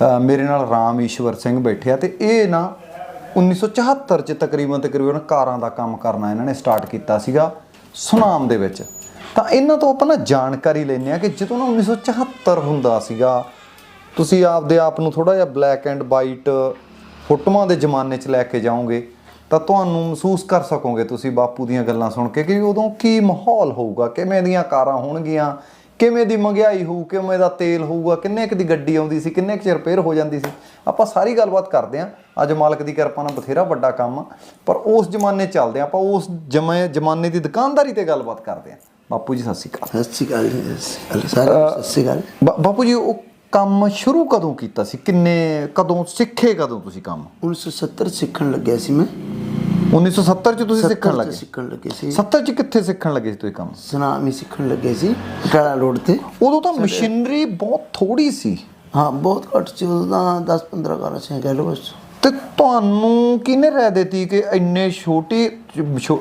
ਮੇਰੇ ਨਾਲ ਰਾਮ ਈਸ਼ਵਰ ਸਿੰਘ ਬੈਠੇ ਆ ਤੇ ਇਹ ਨਾ 1974 ਚ ਤਕਰੀਬਨ ਤਕਰੀਬਨ ਕਾਰਾਂ ਦਾ ਕੰਮ ਕਰਨਾ ਇਹਨਾਂ ਨੇ ਸਟਾਰਟ ਕੀਤਾ ਸੀਗਾ ਸੁਨਾਮ ਦੇ ਵਿੱਚ। ਤਾਂ ਇਹਨਾਂ ਤੋਂ ਆਪਾਂ ਨਾ ਜਾਣਕਾਰੀ ਲੈਂਦੇ ਆ ਕਿ ਜਦੋਂ ਨਾ 1974 ਹੁੰਦਾ ਸੀਗਾ, ਤੁਸੀਂ ਆਪਦੇ ਆਪ ਨੂੰ ਥੋੜਾ ਜਿਹਾ ਬਲੈਕ ਐਂਡ ਵਾਈਟ ਫੋਟੋਆਂ ਦੇ ਜ਼ਮਾਨੇ 'ਚ ਲੈ ਕੇ ਜਾਓਗੇ, ਤਾਂ ਤੁਹਾਨੂੰ ਮਹਿਸੂਸ ਕਰ ਸਕੋਗੇ ਤੁਸੀਂ ਬਾਪੂ ਦੀਆਂ ਗੱਲਾਂ ਸੁਣ ਕੇ ਕਿ ਉਦੋਂ ਕੀ ਮਾਹੌਲ ਹੋਊਗਾ, ਕਿਵੇਂ ਦੀਆਂ ਕਾਰਾਂ ਹੋਣਗੀਆਂ ਕਿਵੇਂ ਦੀ ਮਹਿੰਗਾਈ ਹੋਊ ਕਿਵੇਂ ਦਾ ਤੇਲ ਹੋਊਗਾ ਕਿੰਨੇ ਕੁ ਦੀ ਗੱਡੀ ਆਉਂਦੀ ਸੀ ਕਿੰਨੇ ਕੁ ਚ ਰਿਪੇਅਰ ਹੋ ਜਾਂਦੀ ਸੀ। ਆਪਾਂ ਸਾਰੀ ਗੱਲਬਾਤ ਕਰਦੇ ਆਂ ਅੱਜ ਮਾਲਕ ਦੀ ਕਿਰਪਾ ਨਾਲ ਬਥੇਰਾ ਵੱਡਾ ਕੰਮ ਆ। ਪਰ ਉਸ ਜ਼ਮਾਨੇ ਚੱਲਦੇ ਆਂ ਆਪਾਂ ਉਸ ਜਮੇ ਜ਼ਮਾਨੇ ਦੀ ਦੁਕਾਨਦਾਰੀ ਤੇ ਗੱਲਬਾਤ ਕਰਦੇ ਆਂ ਬਾਪੂ ਜੀ ਸਤਿ ਸ਼੍ਰੀ ਅਕਾਲ। ਸਤਿ ਸ਼੍ਰੀ ਅਕਾਲ ਸਤਿ ਸ਼੍ਰੀ ਅਕਾਲ ਬਾਪੂ ਜੀ ਉਹ ਕੰਮ ਸ਼ੁਰੂ ਕਦੋਂ ਕੀਤਾ ਸੀ? ਕਿੰਨੇ ਕਦੋਂ ਸਿੱਖੇ ਕਦੋਂ ਤੁਸੀਂ ਕੰਮ? 1970 ਸਿੱਖਣ ਲੱਗਿਆ ਸੀ ਮੈਂ। 1970 ਚ ਤੁਸੀਂ ਸਿੱਖਣ 70 ਲੱਗੇ। ਸਿੱਖਣ ਲੱਗੇ ਸੀ। 70 ਚ ਕਿੱਥੇ ਸਿੱਖਣ ਲੱਗੇ ਸੀ ਤੁਸੀਂ ਕੰਮ? ਸਨਾਮ ਸਿੱਖਣ ਲੱਗੇ ਸੀ ਟਾਲਾ ਰੋਡ ਤੇ। ਉਦੋਂ ਤਾਂ ਮਸ਼ੀਨਰੀ ਬਹੁਤ ਥੋੜੀ ਸੀ। ਹਾਂ ਬਹੁਤ ਘੱਟ ਸੀ ਉਦੋਂ ਤਾਂ 10 15 ਕਾਰਾਂ ਸੀ ਕਹਿ ਲਓ ਬਸ। ਤੇ ਤੁਹਾਨੂੰ ਕਿਹਨੇ ਰਹਿ ਦਿੱਤੀ ਕਿ ਇੰਨੇ ਛੋਟੀ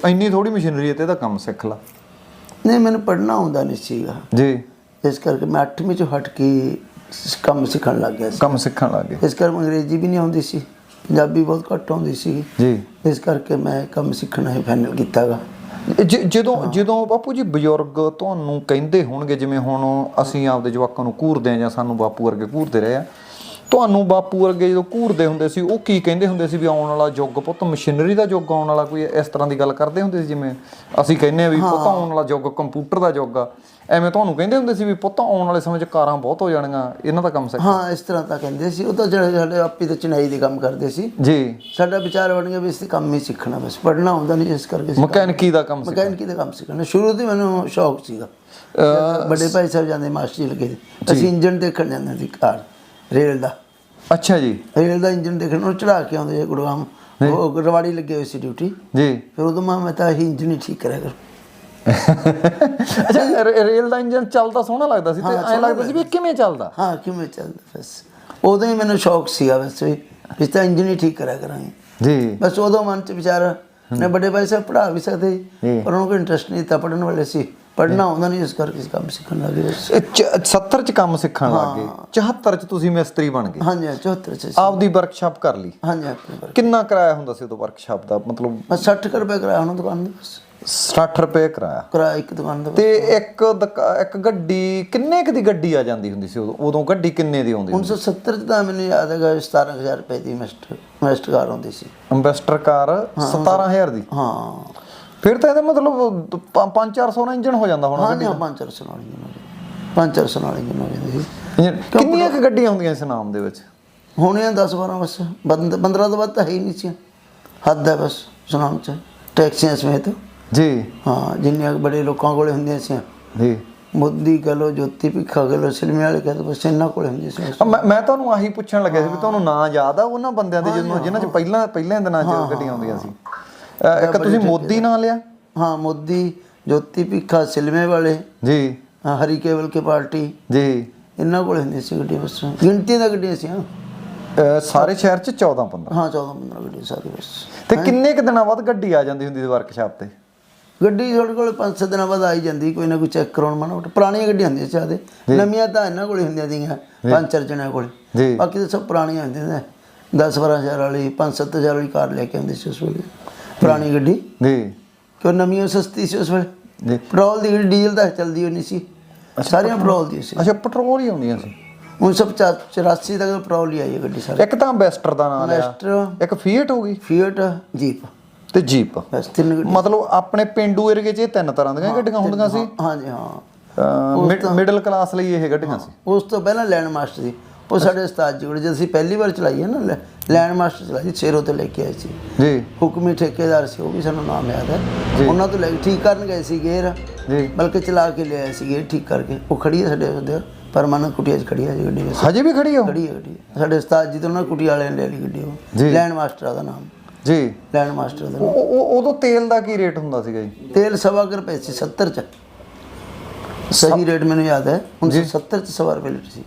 ਇੰਨੀ ਥੋੜੀ ਮਸ਼ੀਨਰੀ ਤੇ ਇਹਦਾ ਕੰਮ ਸਿੱਖ ਲਾ? ਨਹੀਂ ਮੈਨੂੰ ਪੜ੍ਹਨਾ ਆਉਂਦਾ ਨਹੀਂ ਸੀਗਾ। ਜੀ। ਇਸ ਕਰਕੇ ਮੈਂ 8ਵੀਂ ਚੋਂ ਹਟ ਕੇ ਕੰਮ ਸਿੱਖਣ ਲੱਗ ਗਿਆ ਸੀ। ਕੰਮ ਸਿੱਖਣ ਲੱਗੇ ਇਸ ਕਰਕੇ ਅੰਗਰੇਜ਼ੀ ਵੀ ਨਹੀਂ ਆਉਂਦੀ ਸੀ। ਪੰਜਾਬੀ ਬਹੁਤ ਘੱਟ ਆਉਂਦੀ ਸੀ। ਜੀ। ਇਸ ਕਰਕੇ ਮੈਂ ਕੰਮ ਸਿੱਖਣਾ ਹੀ ਫਾਈਨਲ ਕੀਤਾਗਾ। ਜ- ਜਦੋਂ ਜਦੋਂ ਬਾਪੂ ਜੀ ਬਜ਼ੁਰਗ ਤੁਹਾਨੂੰ ਕਹਿੰਦੇ ਹੋਣਗੇ ਜਿਵੇਂ ਹੁਣ ਅਸੀਂ ਆਪਦੇ ਜਵਾਕਾਂ ਨੂੰ ਘੂਰਦੇ ਆ ਜਾਂ ਸਾਨੂੰ ਬਾਪੂ ਵਰਗੇ ਘੂਰਦੇ ਰਹੇ ਆ ਤੁਹਾਨੂੰ ਬਾਪੂ ਵਰਗੇ ਜਦੋਂ ਘੂਰਦੇ ਹੁੰਦੇ ਸੀ ਉਹ ਕੀ ਕਹਿੰਦੇ ਹੁੰਦੇ ਸੀ ਵੀ ਆਉਣ ਵਾਲਾ ਯੁੱਗ ਪੁੱਤ ਮਸ਼ੀਨਰੀ ਦਾ ਯੁੱਗ ਆਉਣ ਵਾਲਾ ਕੋਈ ਇਸ ਤਰ੍ਹਾਂ ਦੀ ਗੱਲ ਕਰਦੇ ਹੁੰਦੇ ਸੀ ਜਿਵੇਂ ਅਸੀਂ ਕਹਿੰਦੇ ਆ ਵੀ ਪੁੱਤ ਆਉਣ ਵਾਲਾ ਯੁੱਗ ਕੰਪਿਊਟਰ ਦਾ ਯੁੱਗ ਆ। ਐਵੇਂ ਤੁਹਾਨੂੰ ਕਹਿੰਦੇ ਹੁੰਦੇ ਸੀ ਵੀ ਪੁੱਤ ਆਉਣ ਵਾਲੇ ਸਮੇਂ 'ਚ ਕਾਰਾਂ ਬਹੁਤ ਹੋ ਜਾਣੀਆਂ ਇਹਨਾਂ ਦਾ ਕੰਮ ਸਿੱਖ ਹਾਂ ਇਸ ਤਰ੍ਹਾਂ ਤਾਂ ਕਹਿੰਦੇ ਸੀ। ਉਹ ਤਾਂ ਜਿਹੜੇ ਸਾਡੇ ਆਪੀ ਤੇ ਚਨਾਈ ਦੇ ਕੰਮ ਕਰਦੇ ਸੀ। ਜੀ। ਸਾਡਾ ਵਿਚਾਰ ਬਣ ਗਿਆ ਵੀ ਇਸ ਤੇ ਕੰਮ ਹੀ ਸਿੱਖਣਾ ਬਸ ਪੜ੍ਹਨਾ ਆਉਂਦਾ ਨਹੀਂ ਇਸ ਕਰਕੇ ਮਕੈਨਿਕੀ ਦਾ ਕੰਮ ਮਕੈਨਿਕੀ ਦਾ ਕੰਮ ਸਿੱਖਣਾ। ਸ਼ੁਰੂ ਤੋਂ ਹੀ ਮੈਨੂੰ ਸ਼ੌਕ ਸੀਗਾ। ਵੱਡੇ ਭਾਈ ਸਾਹਿਬ ਜਾਂਦੇ ਮਾਸਟਰ ਜੀ। ਲੱਗੇ। ਅਸੀਂ ਇੰਜਨ ਦੇਖਣ ਜਾਂਦੇ ਸੀ ਕਾਰ ਰੇਲ ਦਾ। ਅੱਛਾ ਜੀ। ਰੇਲ ਦਾ ਇੰਜਨ ਦੇਖਣ ਨੂੰ ਚੜਾ ਕੇ ਆਉਂਦੇ ਸੀ ਗੁੜਗਾਮ। ਉਹ ਰਵਾੜੀ ਲੱਗੇ ਹੋਈ ਸੀ ਡਿਊਟੀ। ਜੀ। ਫਿਰ ਉਦੋਂ ਮੈਂ ਤਾਂ ਇਹ ਇੰਜਨ ਹੀ ਠੀਕ ਕਰਿਆ ਕਰ। ਅੱਛਾ ਰੇ- ਰੇਲ ਦਾ ਇੰਜਨ ਚੱਲਦਾ ਸੋਹਣਾ ਲੱਗਦਾ ਸੀ ਤੇ ਐਂ ਲੱਗਦਾ ਸੀ ਵੀ ਇਹ ਕਿਵੇਂ ਚੱਲਦਾ? ਹਾਂ ਕਿਵੇਂ ਚੱਲਦਾ ਬਸ। ਉਦੋਂ ਹੀ ਮੈਨੂੰ ਸ਼ੌਕ ਸੀਗਾ ਬਸ ਵੀ ਇਸ ਤਾਂ ਇੰਜਨ ਹੀ ਠੀਕ ਕਰਿਆ ਕਰਾਂਗੇ। ਜੀ। ਬਸ ਉਦੋਂ ਮਨ ਚ ਵਿਚਾਰ ਨੇ ਵੱਡੇ ਭਾਈ ਸਾਹਿਬ ਪੜਾ ਵੀ ਸਕਦੇ ਸੀ। ਪਰ ਉਹਨਾਂ ਕੋਲ ਇੰਟਰਸਟ ਨਹੀਂ ਤਾਂ ਪੜਨ ਵਾਲੇ ਸੀ। ਪੜਨਾ ਆਉਂਦਾ ਨਹੀਂ ਇਸ ਕਰਕੇ ਕੰਮ ਸਿੱਖਣ ਲੱਗੇ ਬਸ। ਇਹ ਚ- 70 ਚ ਕੰਮ ਸਿੱਖਣ ਲੱਗ ਗਏ। 74 ਚ ਤੁਸੀਂ ਮਿਸਤਰੀ ਬਣ ਗਏ। ਹਾਂਜੀ 74 ਚ। ਆਪਦੀ ਵਰਕਸ਼ਾਪ ਕਰ ਲਈ। ਹਾਂਜੀ ਆਪਣੇ ਕਿੰਨਾ ਕਿਰਾਇਆ ਹੁੰਦਾ ਸੀ ਉਦੋਂ ਵਰਕਸ਼ਾਪ ਦਾ? ਮਤਲਬ ਬਸ 60 ਕੁ ਰੁਪਏ ਕਰਾਇਆ ਉਹਨਾਂ ਦੁਕਾਨ ਦੇ ਬਸ। 60 ਰੁਪਏ ਕਿਰਾਇਆ। ਕਰਾਇਆ ਇੱਕ ਦੁਕਾਨ ਦਾ ਤੇ ਇੱਕ ਇੱਕ ਗੱਡੀ ਕਿੰਨੇ ਕੁ ਦੀ ਗੱਡੀ ਆ ਜਾਂਦੀ ਹੁੰਦੀ ਸੀ ਉਦੋਂ? ਉਦੋਂ ਗੱਡੀ ਕਿੰਨੇ ਦੀ ਆਉਂਦੀ 1970 ਚ ਤਾਂ ਮੈਨੂੰ ਯਾਦ ਹੈਗਾ 17000 ਰੁਪਏ ਦੀ ਮਸਟਰ ਮਸਟਰ ਕਾਰ ਹੁੰਦੀ ਸੀ। ਇੰਵੈਸਟਰ ਕਾਰ 17000 ਦੀ? ਹਾਂ। ਫਿਰ ਤਾਂ ਇਹਦਾ ਮਤਲਬ 5-400 ਦਾ ਇੰਜਨ ਹੋ ਜਾਂਦਾ ਹੋਣਾ ਹਾਂ ਪੰਜ ਚਾਰ ਸੌ ਨਾਲ ਇੰਜਨ ਹੋ ਜਾਂਦਾ। ਪੰਜ ਚਾਰ ਸੌ ਨਾਲ ਇੰਜਨ ਹੋ ਜਾਂਦੀ ਸੀ। ਇੰਜਨ- ਕਿੰਨੀਆਂ ਕੁ ਗੱਡੀਆਂ ਹੁੰਦੀਆਂ ਇਸ ਨਾਮ ਦੇ ਵਿੱਚ? ਹੋਣੀਆਂ 10 12 ਬਸ। 15 ਤੋਂ ਵੱਧ ਤਾਂ ਹੈ ਹੀ ਨਹੀਂ ਸੀ। ਹੱਦ ਹੈ ਬਸ ਸੁਨਾਮ ਚ। ਟੈਕਸੀਆਂ ਸਮੇਤ। ਜੀ। ਹਾਂ ਜਿੰਨੀਆਂ ਕੁ ਬੜੇ ਲੋਕਾਂ ਕੋਲੇ ਹੁੰਦੀਆਂ ਸੀ। ਜੀ। ਮੋਦੀ ਕਹ ਜੋਤੀ ਭਿੱਖਾ ਕਹ ਸਿਲਮੇ ਵਾਲੇ ਕਹ ਬਸ ਇਹਨਾਂ ਕੋਲੇ ਹੁੰਦੀਆਂ ਸੀ। ਅ, ਮੈਂ ਮੈਂ ਤੁਹਾਨੂੰ ਆਹੀ ਪੁੱਛਣ ਲੱਗਿਆ ਸੀ ਵੀ ਤੁਹਾਨੂੰ ਨਾਂ ਯਾਦ ਆ ਉਹਨਾਂ ਬੰਦਿਆਂ ਦੇ ਜਿਹਨਾਂ ਚ ਪਹਿਲਾਂ ਪਹਿਲਾਂ ਦਿਨਾਂ ਚ ਗੱਡੀਆਂ ਆਉਂਦੀਆਂ ਸੀ? ਇੱਕ ਤੁਸੀਂ ਮੋਦੀ ਨਾਂ ਲਿਆ? ਹਾਂ ਮੋਦੀ ਜੋਤੀ ਭਿੱਖਾ ਸਿਲਮੇ ਵਾਲੇ। ਜੀ। ਹਰੀ ਕੇਵਲ ਕੇ ਪਾਰਟੀ। ਜੀ। ਇਹਨਾਂ ਕੋਲੇ ਹੁੰਦੀਆਂ ਸੀ ਗੱਡੀਆਂ ਬਸ। ਗਿਣਤੀ ਦਾ ਗੱਡੀਆਂ ਸੀ ਹਾਂ। ਸਾਰੇ ਸ਼ਹਿਰ ਚ 14 15 ਹਾਂ 14 15 ਗੱਡੀਆਂ ਸਾਰੀ ਬਸ। ਤੇ ਕਿੰਨੇ ਕੁ ਦਿਨਾਂ ਬਾਅਦ ਗੱਡੀ ਆ ਜਾਂਦੀ ਹੁੰਦੀ ਸੀ ਵਰਕਸ਼ਾਪ ਤੇ? ਗੱਡੀ ਤੁਹਾਡੇ ਕੋਲ 5-7 ਦਿਨਾਂ ਬਾਅਦ ਆਈ ਜਾਂਦੀ ਕੋਈ ਨਾ ਕੋਈ ਚੈੱਕ ਕਰਾਉਣ ਮੋਟਾ ਪੁਰਾਣੀਆਂ ਗੱਡੀਆਂ ਹੁੰਦੀਆਂ ਸੀ ਆਦੇ ਨਵੀਆਂ ਤਾਂ ਇਹਨਾਂ ਕੋਲੇ ਹੁੰਦੀਆਂ ਸੀਗੀਆਂ ਪੰਜ ਚਾਰ ਜਣਿਆਂ ਕੋਲੇ। ਬਾਕੀ ਤਾਂ ਸਭ ਪੁਰਾਣੀਆਂ ਹੁੰਦੀਆਂ ਨੇ। 10-12 ਹਜ਼ਾਰ ਵਾਲੀ 5-7000 ਵਾਲੀ ਕਾਰ ਲੈ ਕੇ ਆਉਂਦੇ ਸੀ ਉਸ ਵੇਲੇ। ਪੁਰਾਣੀ ਗੱਡੀ? ਜੀ। ਕਿਉਂ ਨਵੀਂ ਉਹ ਸਸਤੀ ਸੀ ਉਸ ਵੇਲੇ? ਜੀ। ਪੈਟਰੋਲ ਦੀ ਗੱਡੀ ਡੀਜ਼ਲ ਤਾਂ ਚੱਲਦੀ ਨਹੀਂ ਸੀ। ਸਾਰੀਆਂ ਪੈਟਰੋਲ ਦੀ ਸੀ। ਅੱਛਾ ਪੈਟਰੋਲ ਹੀ ਆਉਂਦੀਆਂ ਸੀ। 1984 ਤੱਕ ਪੈਟਰੋਲ ਹੀ ਆਈ ਹੈ ਗੱਡੀ ਸਾਰੀ। ਇੱਕ ਤਾਂ ਅੰਬੈਸਟਰ ਦਾ ਨਾਂ ਲਿਆ। ਇੱਕ ਫੀਟ ਹੋ ਗਈ। ਫੀਟ ਜੀਪ ਤੇ ਜੀਪ ਬਸ ਤਿੰਨ ਮਤਲਬ ਆਪਣੇ ਪਿੰਡੂ ਏਰੀਏ 'ਚ ਇਹ ਤਿੰਨ ਤਰ੍ਹਾਂ ਦੀਆਂ ਗੱਡੀਆਂ ਹੁੰਦੀਆਂ ਸੀ। ਹਾਂਜੀ ਹਾਂ। ਮਿਡਲ ਕਲਾਸ ਲਈ ਇਹ ਗੱਡੀਆਂ ਸੀ। ਉਸ ਤੋਂ ਪਹਿਲਾਂ ਲੈਂਡ ਮਾਸਟਰ ਸੀ। ਉਹ ਸਾਡੇ ਉਸਤਾਦ ਜੀ ਕੋਲ ਜਦ ਅਸੀਂ ਪਹਿਲੀ ਵਾਰ ਚਲਾਈ ਹੈ ਨਾ ਲੈ- ਲੈਂਡ ਮਾਸਟਰ ਚਲਾਈ ਸ਼ੇਰੋ ਤੋਂ ਲੈ ਕੇ ਆਏ ਸੀ। ਜੀ। ਹੁਕਮੀ ਠੇਕੇਦਾਰ ਸੀ ਉਹ ਵੀ ਸਾਨੂੰ ਨਾਮ ਯਾਦ ਹੈ। ਉਹਨਾਂ ਤੋਂ ਲੈ ਕੇ ਠੀਕ ਕਰਨ ਗਏ ਸੀ ਗੇਰ। ਜੀ। ਬਲਕਿ ਚਲਾ ਕੇ ਲਿਆਏ ਸੀ ਗੇਰ ਠੀਕ ਕਰਕੇ। ਉਹ ਖੜੀ ਹੈ ਸਾਡੇ ਉਹਦੇ ਪਰਮਾਨੰਦ ਕੁਟੀਆ 'ਚ ਖੜੀ ਹੈ ਜੀ ਗੱਡੀ ਵਿੱਚ। ਹਜੇ ਵੀ ਖੜੀ ਹੋ? ਖੜੀ ਹੈ ਗੱਡੀ। ਸਾਡੇ ਉਸਤਾਦ ਜੀ ਤੋਂ ਨਾ ਕੁਟੀ ਵਾਲਿਆਂ ਨੇ ਲੈ ਲਈ ਗੱਡੀ ਉਹ। ਜੀ। ਲੈਂਡ ਮਾਸਟਰ ਉਹਦਾ ਨਾਮ। ਜੀ। ਲੈਂਡ ਮਾਸਟਰ ਦਾ ਉਹ ਉਹ- ਉਦੋਂ ਤੇਲ ਦਾ ਕੀ ਰੇਟ ਹੁੰਦਾ ਸੀਗਾ ਜੀ? ਤੇਲ ਸਵਾ ਕੁ ਰੁਪਏ ਸੀ 70 ਚ। ਸਹੀ ਰੇਟ ਮੈਨੂੰ ਯਾਦ ਹੈ। 1970 ਚ ਸਵਾ ਰੁਪਏ ਲੀਟਰ ਸੀ।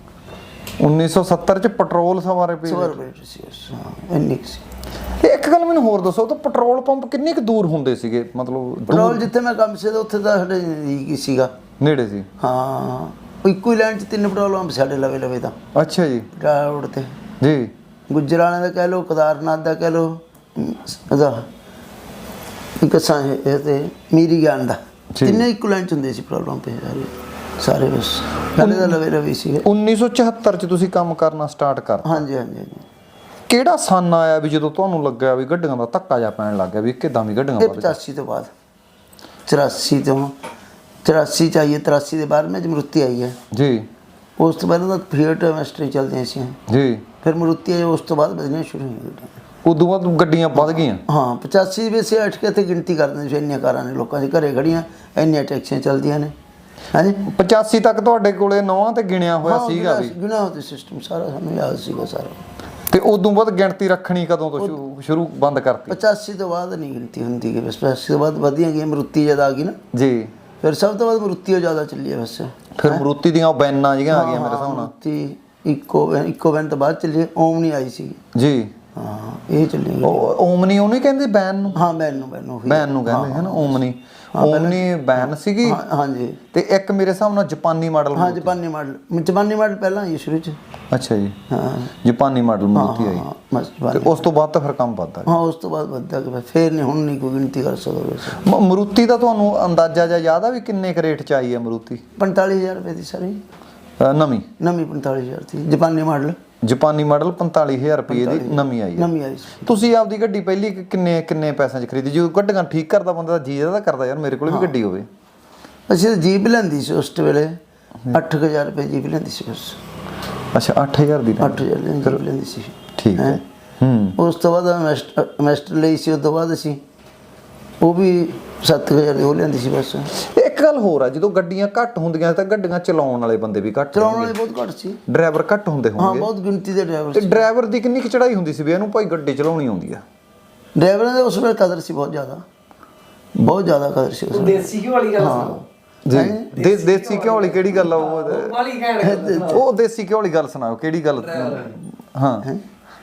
1970 ਚ ਪੈਟਰੋਲ ਸਵਾ ਰੁਪਏ ਸੀ ਉਸ, ਇੰਨੀ ਕੁ ਸੀ। ਤੇ ਇੱਕ ਗੱਲ ਮੈਨੂੰ ਹੋਰ ਦੱਸੋ ਤਾਂ ਪੈਟਰੋਲ ਪੰਪ ਕਿੰਨੇ ਕੁ ਦੂਰ ਹੁੰਦੇ ਸੀਗੇ? ਮਤਲਬ ਪੈਟਰੋਲ ਜਿੱਥੇ ਮੈਂ ਕੰਮ ਸੀ ਉੱਥੇ ਤਾਂ ਸਾਡੇ ਨਜ਼ਦੀਕ ਹੀ ਸੀਗਾ। ਨੇੜੇ ਸੀ। ਹਾਂ ਇੱਕੋ ਹੀ ਲਾਈਨ 'ਚ ਤਿੰਨ ਪੈਟਰੋਲ ਪੰਪ ਸਾਡੇ ਲਵੇ ਲਵੇ ਤਾਂ। ਅੱਛਾ ਜੀ। ਰੋਡ ਤੇ। ਜੀ। ਗੁਜਰਾਲਾਂ ਦਾ ਕਹਿ ਲੋ ਕਦਾਰਨਾਥ ਦਾ ਕਹਿ ਲੋ ਉਹਦਾ ਇੱਕ ਸਾਂ ਇਹ ਤੇ ਮੀਰੀ ਗਿਆਨ ਦਾ। ਜੀ। ਤਿੰਨੇ ਇੱਕੋ ਲਾਈਨ 'ਚ ਹੁੰਦੇ ਸੀ ਪੈਟਰੋਲ ਪੰਪ ਸਾਰੇ। ਸਾਰੇ ਬਸ। ਪਹਿਲੇ ਤਾਂ ਲਵੇ ਲਵੇ ਸੀ 1974 ਚ ਤੁਸੀਂ ਕੰਮ ਕਰਨਾ ਸਟਾਰਟ ਕਰ ਹਾਂਜੀ ਹਾਂਜੀ ਹਾਂਜੀ। ਕਿਹੜਾ ਸਨ ਆਇਆ ਵੀ ਜਦੋਂ ਤੁਹਾਨੂੰ ਲੱਗਿਆ ਵੀ ਗੱਡੀਆਂ ਦਾ ਧੱਕਾ ਜਾ ਪੈਣ ਲੱਗ ਗਿਆ ਵੀ ਕਿਦਾਂ ਵੀ ਗੱਡੀਆਂ ਇਹ ਵੱਧ 85 ਤੋਂ ਬਾਅਦ। 84 ਤੋਂ 84 ਚ ਆਈ ਹੈ 83 ਦੇ ਬਾਅਦ ਮੈਂ ਜਮਰੁੱਤੀ ਆਈ ਹੈ। ਜੀ। ਉਸ ਤੋਂ ਪਹਿਲਾਂ ਤਾਂ ਫੀਟ ਕੈਮਿਸਟਰੀ ਚੱਲਦੀਆਂ ਸੀ। ਜੀ। ਫਿਰ ਮਰੁੱਤੀ ਆਈ ਉਸ ਤੋਂ ਬਾਅਦ ਬਦਲੀਆਂ ਸ਼ੁਰੂ ਹੋਈਆਂ। ਉਦੋਂ ਬਾਅਦ ਗੱਡੀਆਂ ਵੱਧ ਗਈਆਂ? ਹਾਂ 85 ਵਿੱਚ ਸੇ ਅੱਠ ਕੇ ਤੇ ਗਿਣਤੀ ਕਰਦੇ ਸੀ ਇੰਨੀਆਂ ਕਾਰਾਂ ਨੇ ਲੋਕਾਂ ਦੇ ਘਰੇ ਖੜੀਆਂ ਇੰਨੀਆਂ ਟੈਕਸੀਆਂ ਚੱਲਦੀਆਂ ਨੇ। ਹਾਂਜੀ? 85 ਤੱਕ ਤੁਹਾਡੇ ਕੋਲੇ ਨੌਵਾਂ ਤੇ ਗਿਣਿਆ ਹੋਇਆ ਸੀਗਾ ਵੀ। ਗਿਣਾ ਹੋਤੇ ਸਿਸਟਮ ਸਾਰਾ ਸਾਨੂੰ ਯਾਦ ਸੀਗਾ ਸਾਰਾ। ਤੇ ਉਦੋਂ ਬਾਅਦ ਗਿਣਤੀ ਰੱਖਣੀ ਕਦੋਂ ਤੋਂ ਸ਼ੁਰੂ- ਬੰਦ ਕਰਤੀ? 85 ਤੋਂ ਬਾਅਦ ਨਹੀਂ ਗਿਣਤੀ ਹੁੰਦੀ ਕਿ ਬਸ 85 ਤੋਂ ਬਾਅਦ ਵਧੀਆਂ ਗਈਆਂ ਮਰੁੱਤੀ ਜਦ ਆ ਗਈ ਨਾ। ਜੀ। ਫਿਰ ਸਭ ਤੋਂ ਬਾਅਦ ਮਰੁੱਤੀ ਜ਼ਿਆਦਾ ਚੱਲੀ ਹੈ ਬਸ। ਫਿਰ ਮਰੂਤੀ ਦੀਆਂ ਬੈਨਾਂ ਜਿਹੀਆਂ ਆ ਗਈਆਂ ਮੇਰੇ ਹਿਸਾਬ ਨਾਲ। ਮਰੁੱਤੀ ਇੱਕੋ ਇੱਕੋ ਵੈਨ ਤੋਂ ਬਾਅਦ ਚੱਲੀ ਓਮ ਨਹੀਂ ਆਈ ਸੀ ਜੀ। ਹਾਂ ਇਹ ਚੱਲੀ ਓਮਨੀ ਉਹਨੂੰ ਕਹਿੰਦੇ ਬੈਨ ਨੂੰ? ਹਾਂ ਮੈਨੂੰ ਮੈਨੂੰ ਉਹੀ। ਬੈਨ ਨੂੰ ਕਹਿੰਦੇ ਹੈ ਨਾ ਓਮਨੀ। ਓਮਨੀ ਬੈਨ ਸੀਗੀ? ਹਾਂਜੀ। ਤੇ ਇੱਕ ਮੇਰੇ ਹਿਸਾਬ ਨਾਲ ਜਾਪਾਨੀ ਮਾਡਲ ਹਾਂ ਜਾਪਾਨੀ ਮਾਡਲ। ਜਾਪਾਨੀ ਮਾਡਲ ਪਹਿਲਾਂ ਆਈ ਸ਼ੁਰੂ ਚ। ਅੱਛਾ ਜੀ। ਹਾਂ। ਜਾਪਾਨੀ ਮਾਡਲ ਮਰੂਤੀ ਆਈ। ਤੇ। ਉਸ ਤੋਂ ਬਾਅਦ ਤਾਂ ਫਿਰ ਕੰਮ ਵੱਧਦਾ ਹਾਂ ਉਸ ਤੋਂ ਬਾਅਦ ਵੱਧਦਾ ਕਿ ਫੇਰ ਨਹੀਂ ਹੁਣ ਨਹੀਂ ਕੋਈ ਗਿਣਤੀ ਕਰ ਸਕਦਾ ਮਰੂਤੀ ਦਾ ਤੁਹਾਨੂੰ ਅੰਦਾਜ਼ਾ ਜਿਹਾ ਯਾਦ ਆ ਵੀ ਕਿੰਨੇ ਕੁ ਰੇਟ ਚ ਆਈ ਹੈ ਮਰੂਤੀ? 45000 ਰੁਪਏ ਦੀ ਸਾਰੀ। ਨਵੀਂ। ਨਵੀਂ 45000 ਦੀ। ਜਾਪਾਨੀ ਮਾਡਲ। ਜਾਪਾਨੀ ਮਾਡਲ 45000 ਰੁਪਏ ਦੀ ਨਵੀਂ ਆਈ ਹੈ। ਨਵੀਂ ਆਈ ਸੀ। ਤੁਸੀਂ ਆਪਦੀ ਗੱਡੀ ਪਹਿਲੀ ਕਿੰਨੇ ਕਿੰਨੇ ਪੈਸਿਆਂ 'ਚ ਖਰੀਦੀ? ਜਦੋਂ ਗੱਡੀਆਂ ਠੀਕ ਕਰਦਾ ਬੰਦਾ ਜੀ ਦਾ ਕਰਦਾ ਯਾਰ ਮੇਰੇ ਕੋਲ ਵੀ ਗੱਡੀ ਹੋਵੇ। ਅਸੀਂ ਜੀਪ ਲੈਂਦੀ ਸੀ ਉਸ ਵੇਲੇ। 8000 ਰੁਪਏ ਜੀਪ ਲੈਂਦੀ ਸੀ ਬਸ। ਅੱਛਾ 8000 ਦੀ ਨਾ 8000 ਲੈਂਦੀ ਸੀ। ਠੀਕ ਹੈ। ਹੂੰ? ਉਸ ਤੋਂ ਬਾਅਦ ਮੈਸਟਰ ਮੈਸਟਰ ਲਈ ਸੀ ਉਸ ਤੋਂ ਬਾਅਦ ਅਸੀਂ ਉਹ ਵੀ 7000 ਦੀ ਉਹ ਲੈਂਦੀ ਸੀ ਬਸ। ਇੱਕ ਗੱਲ ਹੋਰ ਆ ਜਦੋਂ ਗੱਡੀਆਂ ਘੱਟ ਹੁੰਦੀਆਂ ਤਾਂ ਗੱਡੀਆਂ ਚਲਾਉਣ ਵਾਲੇ ਬੰਦੇ ਵੀ ਘੱਟ ਚਲਾਉਣ ਵਾਲੇ ਬਹੁਤ ਘੱਟ ਸੀ। ਡਰਾਈਵਰ ਘੱਟ ਹੁੰਦੇ ਹਾਂ ਹੋਣਗੇ। ਬਹੁਤ ਗਿਣਤੀ ਦੇ ਡਰਾਈਵਰ ਤੇ ਡਰਾਈਵਰ ਦੀ ਕਿੰਨੀ ਕੁ ਚੜਾਈ ਹੁੰਦੀ ਸੀ ਵੀ ਇਹਨੂੰ ਭਾਈ ਗੱਡੀ ਚਲਾਉਣੀ ਆਉਂਦੀ ਆ? ਡਰਾਈਵਰਾਂ ਦੇ ਉਸ ਵੇਲੇ ਕਦਰ ਸੀ ਬਹੁਤ ਜ਼ਿਆਦਾ। ਬਹੁਤ ਜ਼ਿਆਦਾ ਕਦਰ ਸੀ ਉਸ ਵੇਲੇ। ਦੇਸੀ ਘਿਓ ਵਾਲੀ ਗੱਲ ਸੁਣੋ। ਜੀ। ਦੇ ਦੇਸੀ ਘਿਓ ਵਾਲੀ ਕਿਹੜੀ ਗੱਲ ਆ ਉਹ? ਵਾਲੀ ਕਹਿਣ ਉਹ ਦੇਸੀ ਘਿਓ ਵਾਲੀ ਗੱਲ ਸੁਣਾਓ ਕਿਹੜੀ ਗੱਲ? ਹਾਂ।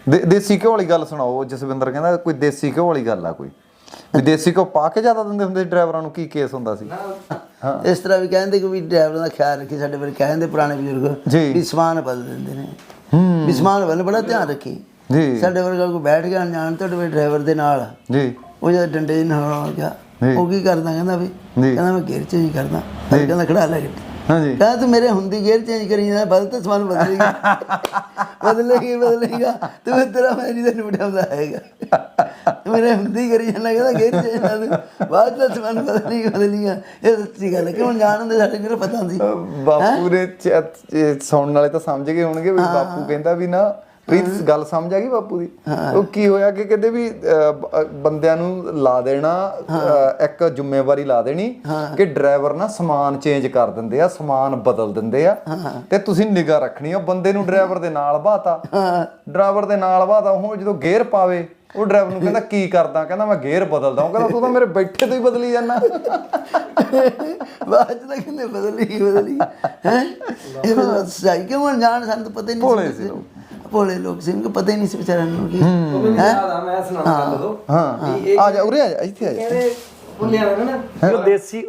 ਦੇਸੀ ਘਿਓ ਵਾਲੀ ਗੱਲ ਸੁਣਾਓ ਜਸਵਿੰਦਰ ਕਹਿੰਦਾ ਕੋਈ ਦੇਸੀ ਘਿਓ ਵਾਲੀ ਗੱਲ ਆ ਕੋਈ। ਵੀ ਦੇਸੀ ਘਿਓ ਪਾ ਕੇ ਜ਼ਿਆਦਾ ਦਿੰਦੇ ਹੁੰਦੇ ਸੀ ਡਰਾਈਵਰਾਂ ਨੂੰ ਕੀ ਕੇਸ ਹੁੰਦਾ ਸੀ? ਇਸ ਤਰ੍ਹਾਂ ਵੀ ਕਹਿੰਦੇ ਕਿ ਵੀ ਡਰਾਈਵਰਾਂ ਦਾ ਖਿਆਲ ਰੱਖੀ ਸਾਡੇ ਬਾਰੇ ਕਹਿੰਦੇ ਪੁਰਾਣੇ ਬਜ਼ੁਰਗ ਜੀ। ਵੀ ਸਮਾਨ ਬਦਲ ਦਿੰਦੇ ਨੇ। ਵੀ ਸਮਾਨ ਬਦਲ ਬੜਾ ਧਿਆਨ ਰੱਖੀ। ਜੀ। ਸਾਡੇ ਵਰਗਾ ਕੋਈ ਬੈਠ ਗਿਆ ਅਣਜਾਣ ਤੁਹਾਡੇ ਡਰਾਈਵਰ ਦੇ ਨਾਲ। ਜੀ। ਉਹ ਜਦ ਡੰਡੇ ਨਾਲ ਹੋ ਗਿਆ ਜੀ। ਉਹ ਕੀ ਕਰਦਾ ਕਹਿੰਦਾ ਵੀ ਜੀ। ਕਹਿੰਦਾ ਮੈਂ ਗੇਅਰ ਚੇਂਜ ਕਰਦਾ ਫਿਰ ਕਹਿੰਦਾ ਖੜਾ ਲੈ ਗੱਡੀ। ਹਾਂਜੀ। ਕਹਿੰਦਾ ਤੂੰ ਮੇਰੇ ਹੁੰਦੀ ਗੇਅਰ ਚੇਂਜ ਕਰੀ ਜਾਂਦਾ ਬਦਲ ਤਾਂ ਸਮਾਨ ਬਦਲੇਗਾ ਬਦਲੇਗੀ ਬਦਲੇਗਾ। ਤੂੰ ਤੇਰਾ ਮੈਂ ਨਹੀਂ ਤੈਨੂੰ ਬਿਠਾਉਂਦਾ ਹੈਗਾ। ਮੇਰੇ ਹੁੰਦੀ ਕਰੀ ਜਾਂਦਾ ਕਹਿੰਦਾ ਗੇਅਰ ਚੇਂਜ ਨਾ ਤੂੰ ਬਾਅਦ ਚ ਸਮਾਨ ਬਦਲੇਗਾ ਬਦਲੇਗਾ ਇਹ ਸੱਚੀ ਗੱਲ ਹੈ ਕਿ ਹੁਣ ਜਾਣ ਹੁੰਦੇ ਸਾਡੇ ਕਿਹੜਾ ਪਤਾ ਹੁੰਦੀ ਬਾਪੂ ਨੇ ਸੁਣਨ ਵਾਲੇ ਤਾਂ ਸਮਝ ਗਏ ਹੋਣਗੇ ਵੀ ਬਾਪੂ ਕਹਿੰਦਾ ਵੀ ਨਾ ਪ੍ਰੀਤ ਗੱਲ ਸਮਝ ਆ ਗਈ ਬਾਪੂ ਦੀ? ਉਹ ਕੀ ਹੋਇਆ ਕਿ ਕਹਿੰਦੇ ਵੀ ਬੰਦਿਆਂ ਨੂੰ ਲਾ ਦੇਣਾ ਇੱਕ ਜ਼ਿੰਮੇਵਾਰੀ ਲਾ ਦੇਣੀ ਕਿ ਡਰਾਈਵਰ ਨਾ ਸਮਾਨ ਚੇਂਜ ਕਰ ਦਿੰਦੇ ਆ ਸਮਾਨ ਬਦਲ ਦਿੰਦੇ ਆ। ਤੇ ਤੁਸੀਂ ਨਿਗਾਹ ਰੱਖਣੀ ਆ ਬੰਦੇ ਨੂੰ ਡਰਾਈਵਰ ਦੇ ਨਾਲ ਬਾਤਾ ਡਰਾਈਵਰ ਦੇ ਨਾਲ ਬਾਤਾ ਉਹ ਜਦੋਂ ਗੇਅਰ ਪਾਵੇ ਉਹ ਡਰਾਈਵਰ ਨੂੰ ਕਹਿੰਦਾ ਕੀ ਕਰਦਾ? ਕਹਿੰਦਾ ਮੈਂ ਗੇਅਰ ਬਦਲਦਾ ਉਹ ਕਹਿੰਦਾ ਤੂੰ ਤਾਂ ਮੇਰੇ ਬੈਠੇ ਤੋਂ ਹੀ ਬਦਲੀ ਜਾਂਦਾ। ਬਾਅਦ ਚ ਤਾਂ ਕਹਿੰਦੇ ਬਦਲੀ ਬਦਲੀ। ਹੈ? ਇਹ ਸਹੀ ਕਿਉਂ ਜਾਣ ਸਾਨੂੰ ਪਤਾ ਨਹੀਂ ਭੋਲੇ ਸੀ ਭੋਲੇ ਲੋਕ ਸੀ ਉਹਨੂੰ ਪਤਾ ਹੀ ਨਹੀਂ ਸੀ ਵਿਚਾਰਿਆਂ ਨੂੰ ਕਿ। ਮੈਂ ਸੁਣਾਉਂਦਾ ਹਾਂ। ਆ ਜਾ ਉਰੇ ਆ ਜਾ ਇੱਥੇ ਆ ਜਾ। ਕਹਿੰਦੇ ਭੁੱਲਿਆ ਨਾ। ਨਾ ਉਹ ਦੇਸੀ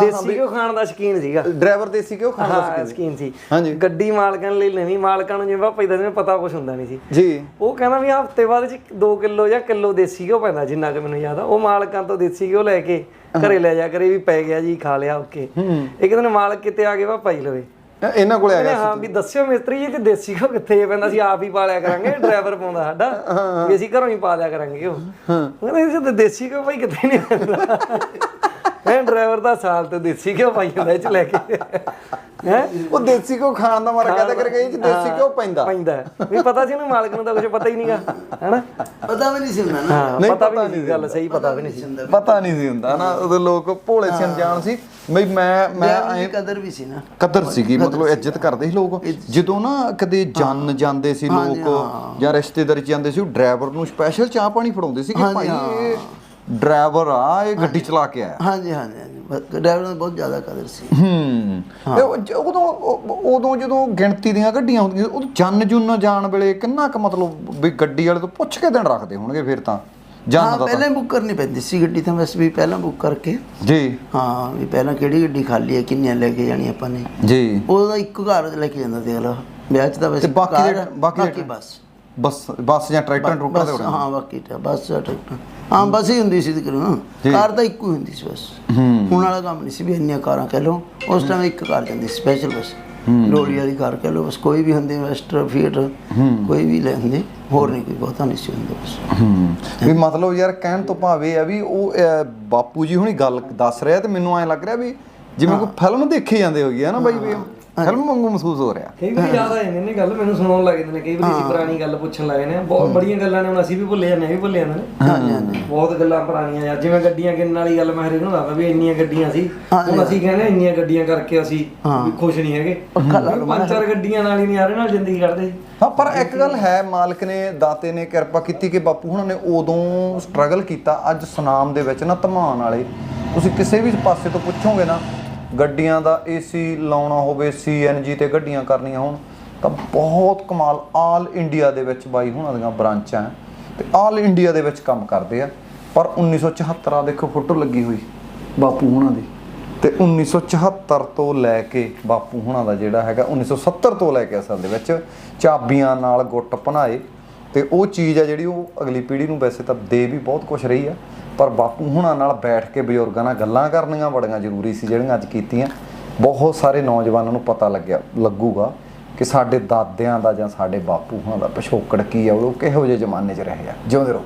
ਦੇਸੀ ਘਿਓ ਖਾਣ ਦਾ ਸ਼ਕੀਨ ਸੀਗਾ। ਡਰਾਈਵਰ ਦੇਸੀ ਕਿਉਂ ਖਾਂਦਾ ਹਾਂ ਸ਼ਕੀਨ ਸੀ। ਹਾਂਜੀ। ਗੱਡੀ ਮਾਲਕਾਂ ਲਈ ਨਵੀਂ ਮਾਲਕਾਂ ਨੂੰ ਜਿਵੇਂ ਭਾਪਾ ਜੀ ਦਾ ਪਤਾ ਕੁਝ ਹੁੰਦਾ ਨਹੀਂ ਸੀ। ਜੀ। ਉਹ ਕਹਿੰਦਾ ਵੀ ਹਫ਼ਤੇ ਬਾਅਦ ਚ 2 ਕਿਲੋ ਜਾਂ ਕਿਲੋ ਦੇਸੀ ਘਿਓ ਪੈਂਦਾ ਜਿੰਨਾ ਕਿ ਮੈਨੂੰ ਯਾਦ ਆ। ਉਹ ਮਾਲਕਾਂ ਤੋਂ ਦੇਸੀ ਘਿਓ ਲੈ ਕੇ ਘਰੇ ਲੈ ਜਾ ਕਰੇ ਵੀ ਪੈ ਗਿਆ ਜੀ ਖਾ ਲਿਆ ਓਕੇ। ਇੱਕ ਦਿਨ ਮਾਲਕ ਕਿਤੇ ਆ ਕੇ ਜੀ ਲਵੇ। ਇਹਨਾਂ ਕੋਲੇ ਆ ਗਿਆ ਹਾਂ ਵੀ ਦੱਸਿਓ ਮਿਸਤਰੀ ਜੀ ਕਿ ਦੇਸੀ ਘਿਓ ਕਿੱਥੇ ਜੇ ਪੈਂਦਾ ਸੀ ਆਪ ਹੀ ਪਾ ਲਿਆ ਕਰਾਂਗੇ ਡਰਾਈਵਰ ਪਾਉਂਦਾ ਸਾਡਾ। ਵੀ ਅਸੀਂ ਘਰੋਂ ਹੀ ਪਾ ਲਿਆ ਕਰਾਂਗੇ ਉਹ ਕਹਿੰਦੇ ਤਾਂ ਦੇਸੀ ਘਿਓ ਭਾਈ ਕਿੱਥੇ ਨਹੀਂ ਪੈਂਦਾ ਹੈ ਡਰਾਈਵਰ ਦਾ ਸਾਲ ਤੋਂ ਦੇਸੀ ਘਿਓ ਪਾਈ ਜਾਂਦਾ ਇਹ ਚ ਲੈ ਕੇ। ਹੈ? ਉਹ ਦੇਸੀ ਕਿਉਂ ਖਾਣ ਦਾ ਮਾਰਾ ਕਹਦਾ ਕਰਕੇ ਇਹ ਚ ਦੇਸੀ ਕਿਉਂ ਪੈਂਦਾ। ਪੈਂਦਾ। ਹੈ। ਵੀ ਪਤਾ ਸੀ ਉਹਨੂੰ ਮਾਲਕ ਨੂੰ ਤਾਂ ਕੁਝ ਪਤਾ ਹੀ ਨਹੀਂਗਾ ਹੈਨਾ? ਪਤਾ ਵੀ ਨਹੀਂ ਸੀ ਹੁੰਦਾ ਨਾ। ਹਾਂ ਪਤਾ ਵੀ ਨਹੀਂ ਸੀ ਗੱਲ ਸਹੀ ਪਤਾ ਵੀ ਨਹੀਂ ਸੀ। ਪਤਾ ਨਹੀਂ ਸੀ ਹੁੰਦਾ ਨਾ ਉਹਦੇ ਲੋਕ ਭੋਲੇ ਸੀ ਅਣਜਾਣ ਸੀ। ਮੈਂ ਮੈਂ ਦੀ ਐਂ ਕਦਰ ਵੀ ਸੀ ਨਾ। ਕਦਰ ਸੀਗੀ ਮਤਲਬ ਇੱਜ਼ਤ ਕਰਦੇ ਸੀ ਲੋਕ। ਜਦੋਂ ਨਾ ਕਦੇ ਜਨ ਜਾਂਦੇ ਸੀ ਲੋਕ ਜਾਂ ਰਿਸ਼ਤੇਦਾਰੀ ਚ ਜਾਂਦੇ ਸੀ ਉਹ ਡਰਾਈਵਰ ਨੂੰ ਸਪੈਸ਼ਲ ਚਾਹ ਪਾਣੀ ਫੜਾਉਂਦੇ ਸੀ ਕਿ ਭਾਈ ਇਹ ਡਰਾਈਵਰ ਆ ਇਹ ਗੱਡੀ ਚਲਾ ਕੇ ਆਇਆ। ਹਾਂਜੀ ਹਾਂਜੀ ਡਰਾਈਵਰ ਨੂੰ ਬਹੁਤ ਜ਼ਿਆਦਾ ਕਦਰ ਸੀ। ਹੂੰ। ਉਹ ਉਦੋਂ ਉਹ- ਉਦੋਂ ਜਦੋਂ ਗਿਣਤੀ ਦੀਆਂ ਗੱਡੀਆਂ ਹੁੰਦੀਆਂ ਉਦੋਂ ਜਨ ਜੁਨ ਜਾਣ ਵੇਲੇ ਕਿੰਨਾ ਕੁ ਮਤਲਬ ਵੀ ਗੱਡੀ ਵਾਲੇ ਤੋਂ ਪੁੱਛ ਕੇ ਦਿਨ ਰੱਖਦੇ ਹੋਣਗੇ ਫਿਰ ਤਾਂ? ਜਾਣ ਹਾਂ ਦਾ ਪਹਿਲਾਂ ਬੁੱਕ ਕਰਨੀ ਪੈਂਦੀ ਸੀ ਗੱਡੀ ਤਾਂ ਬਸ ਵੀ ਪਹਿਲਾਂ ਬੁੱਕ ਕਰਕੇ। ਜੀ। ਹਾਂ ਵੀ ਪਹਿਲਾਂ ਕਿਹੜੀ ਗੱਡੀ ਖਾਲੀ ਹੈ ਕਿੰਨੀਆਂ ਲੈ ਕੇ ਜਾਣੀ ਆਪਾਂ ਨੇ। ਜੀ। ਉਹਦਾ ਇੱਕ ਘਰ ਲੈ ਕੇ ਜਾਂਦਾ ਦੇਖ ਲਓ ਵਿਆਹ ਚ ਤਾਂ ਵੈਸੇ ਤੇ ਬਾਕੀ ਦੇ- ਬਾਕੀ ਦੇ- ਬਾਕੀ ਬਸ। ਬੱਸ ਬੱਸ ਜਾਂ ਟਰੈਕਟਰ ਟਰੂਕਟਰ ਬਸ ਉਡਾਉਂਦੇ ਹਾਂ ਬਾਕੀ ਤਾਂ ਬਸ ਟਰੈਕਟਰ। ਹਾਂ ਬਸ ਹੀ ਹੁੰਦੀ ਸੀ ਤਕਰੀਬਨ। ਜੀ। ਕਾਰ ਤਾਂ ਇੱਕੋ ਹੀ ਹੁੰਦੀ ਸੀ ਬਸ। ਹੂੰ। ਹੁਣ ਵਾਲਾ ਕੰਮ ਨਹੀਂ ਸੀ ਵੀ ਇੰਨੀਆਂ ਕਾਰਾਂ ਕਹਿ ਲਓ। ਉਸ ਟਾਈਮ ਇੱਕ ਕਾਰ ਜਾਂਦੀ ਸਪੈਸ਼ਲ ਬਸ। ਡੋਲੀ ਵਾਲੀ ਕਾਰ ਕਹਿ ਲਓ ਬਸ ਕੋਈ ਵੀ ਹੁੰਦੀ ਇਨਵੈਸਟਰ ਫੀਟ ਕੋਈ ਵੀ ਲੈ ਹੁੰਦੇ ਹੋਰ ਨਹੀਂ ਕੋਈ ਬਹੁਤਾ ਨਹੀਂ ਸੀ ਹੁੰਦਾ ਬਸ। ਹੂੰ। ਵੀ ਮਤਲਬ ਯਾਰ ਕਹਿਣ ਤੋਂ ਭਾਵ ਆ ਵੀ ਉਹ ਬਾਪੂ ਜੀ ਹੁਣੀ ਗੱਲ ਦੱਸ ਰਿਹਾ ਤੇ ਮੈਨੂੰ ਐਂ ਲੱਗ ਰਿਹਾ ਵੀ ਜਿਵੇਂ ਕੋਈ ਫਿਲਮ ਦੇਖੀ ਜਾਂਦੇ ਹੋਈਏ ਨਾ ਬਾਈ ਵੀ ਫਿਲਮ ਵਾਂਗੂ ਮਹਿਸੂਸ ਹੋ ਰਿਹਾ। ਕਈ ਵਾਰੀ ਯਾਦ ਆ ਜਾਂਦੇ ਨੇ ਗੱਲ ਮੈਨੂੰ ਸੁਣਾਉਣ ਲੱਗ ਜਾਂਦੇ ਨੇ ਕਈ ਵਾਰੀ ਪੁਰਾਣੀ ਗੱਲ ਪੁੱਛਣ ਲੱਗ ਜਾਂਦੇ ਆ। ਬਹੁਤ ਬੜੀਆਂ ਗੱਲਾਂ ਨੇ ਹੁਣ ਅਸੀਂ ਵੀ ਭੁੱਲੇ ਜਾਂਦੇ ਆ ਵੀ ਭੁੱਲੇ ਜਾਂਦੇ ਨੇ। ਹਾਂਜੀ ਹਾਂਜੀ ਬਹੁਤ ਗੱਲਾਂ ਪੁਰਾਣੀਆਂ ਯਾਰ ਜਿਵੇਂ ਗੱਡੀਆਂ ਕਿੰਨ ਵਾਲੀ ਗੱਲ ਮੈਂ ਹਰੇ ਨੂੰ ਦੱਸਦਾ ਵੀ ਇੰਨੀਆਂ ਗੱਡੀਆਂ ਸੀ। ਹੁਣ ਅਸੀਂ ਕਹਿੰਦੇ ਇੰਨੀਆਂ ਗੱਡੀਆਂ ਕਰਕੇ ਅਸੀਂ ਵੀ ਖੁਸ਼ ਨਹੀਂ ਹੈਗੇ। ਪੰਜ ਚਾਰ ਗੱਡੀਆਂ ਨਾਲ ਹੀ ਨਿਆਰੇ ਨਾਲ ਜ਼ਿੰਦਗੀ ਕੱਢਦੇ। ਹਾਂ ਪਰ ਇੱਕ ਗੱਲ ਹੈ ਮਾਲਕ ਨੇ ਦਾਤੇ ਨੇ ਕਿਰਪਾ ਕੀਤੀ ਕਿ ਬਾਪੂ ਹੁਣਾਂ ਨੇ ਉਦੋਂ ਸਟਰਗਲ ਕੀਤਾ। ਅੱਜ ਸੁਨਾਮ ਦੇ ਵਿੱਚ ਨਾ ਧਮਾਨ ਵਾਲੇ ਤੁਸੀਂ ਕਿਸੇ ਵੀ ਪਾਸੇ ਤੋਂ ਪੁੱਛੋਗੇ ਨਾ ਗੱਡੀਆਂ ਦਾ ਏਸੀ ਲਾਉਣਾ ਹੋਵੇ ਸੀਐਨਜੀ ਤੇ ਗੱਡੀਆਂ ਕਰਨੀਆਂ ਹੋਣ, ਤਾਂ ਬਹੁਤ ਕਮਾਲ ਆਲ ਇੰਡੀਆ ਦੇ ਵਿੱਚ ਬਾਈ ਹੁਣਾਂ ਦੀਆਂ ਬ੍ਰਾਂਚਾਂ ਤੇ ਆਲ ਇੰਡੀਆ ਦੇ ਵਿੱਚ ਕੰਮ ਕਰਦੇ ਆ। ਪਰ 1974 ਆ ਦੇਖੋ ਫੋਟੋ ਲੱਗੀ ਹੋਈ ਬਾਪੂ ਹੁਣਾਂ ਦੀ। ਤੇ 1974 ਤੋਂ ਲੈ ਕੇ ਬਾਪੂ ਹੁਣਾਂ ਦਾ ਜਿਹੜਾ ਹੈਗਾ 1970 ਤੋਂ ਲੈ ਕੇ ਅਸਲ ਦੇ ਵਿੱਚ ਚਾਬੀਆਂ ਨਾਲ ਗੁੱਟ ਬਣਾਏ ਤੇ ਉਹ ਚੀਜ਼ ਆ ਜਿਹੜੀ ਉਹ ਅਗਲੀ ਪੀੜ੍ਹੀ ਨੂੰ ਵੈਸੇ ਤਾਂ ਦੇ ਵੀ ਬਹੁਤ ਕੁਝ ਰਹੀ ਆ। ਪਰ ਬਾਪੂ ਹੁਣਾਂ ਨਾਲ ਬੈਠ ਕੇ ਬਜ਼ੁਰਗਾਂ ਨਾਲ ਗੱਲਾਂ ਕਰਨੀਆਂ ਬੜੀਆਂ ਜ਼ਰੂਰੀ ਸੀ, ਜਿਹੜੀਆਂ ਅੱਜ ਕੀਤੀਆਂ। ਬਹੁਤ ਸਾਰੇ ਨੌਜਵਾਨਾਂ ਨੂੰ ਪਤਾ ਲੱਗਿਆ, ਲੱਗੂਗਾ ਕਿ ਸਾਡੇ ਦਾਦਿਆਂ ਦਾ ਜਾਂ ਸਾਡੇ ਬਾਪੂ ਹੁਣਾਂ ਦਾ ਪਿਛੋਕੜ ਕੀ ਆ, ਉਹ ਕਿਹੋ ਜਿਹੇ ਜ਼ਮਾਨੇ 'ਚ ਰਹੇ ਆ। ਜਿਉਂਦੇ ਰਹੋ।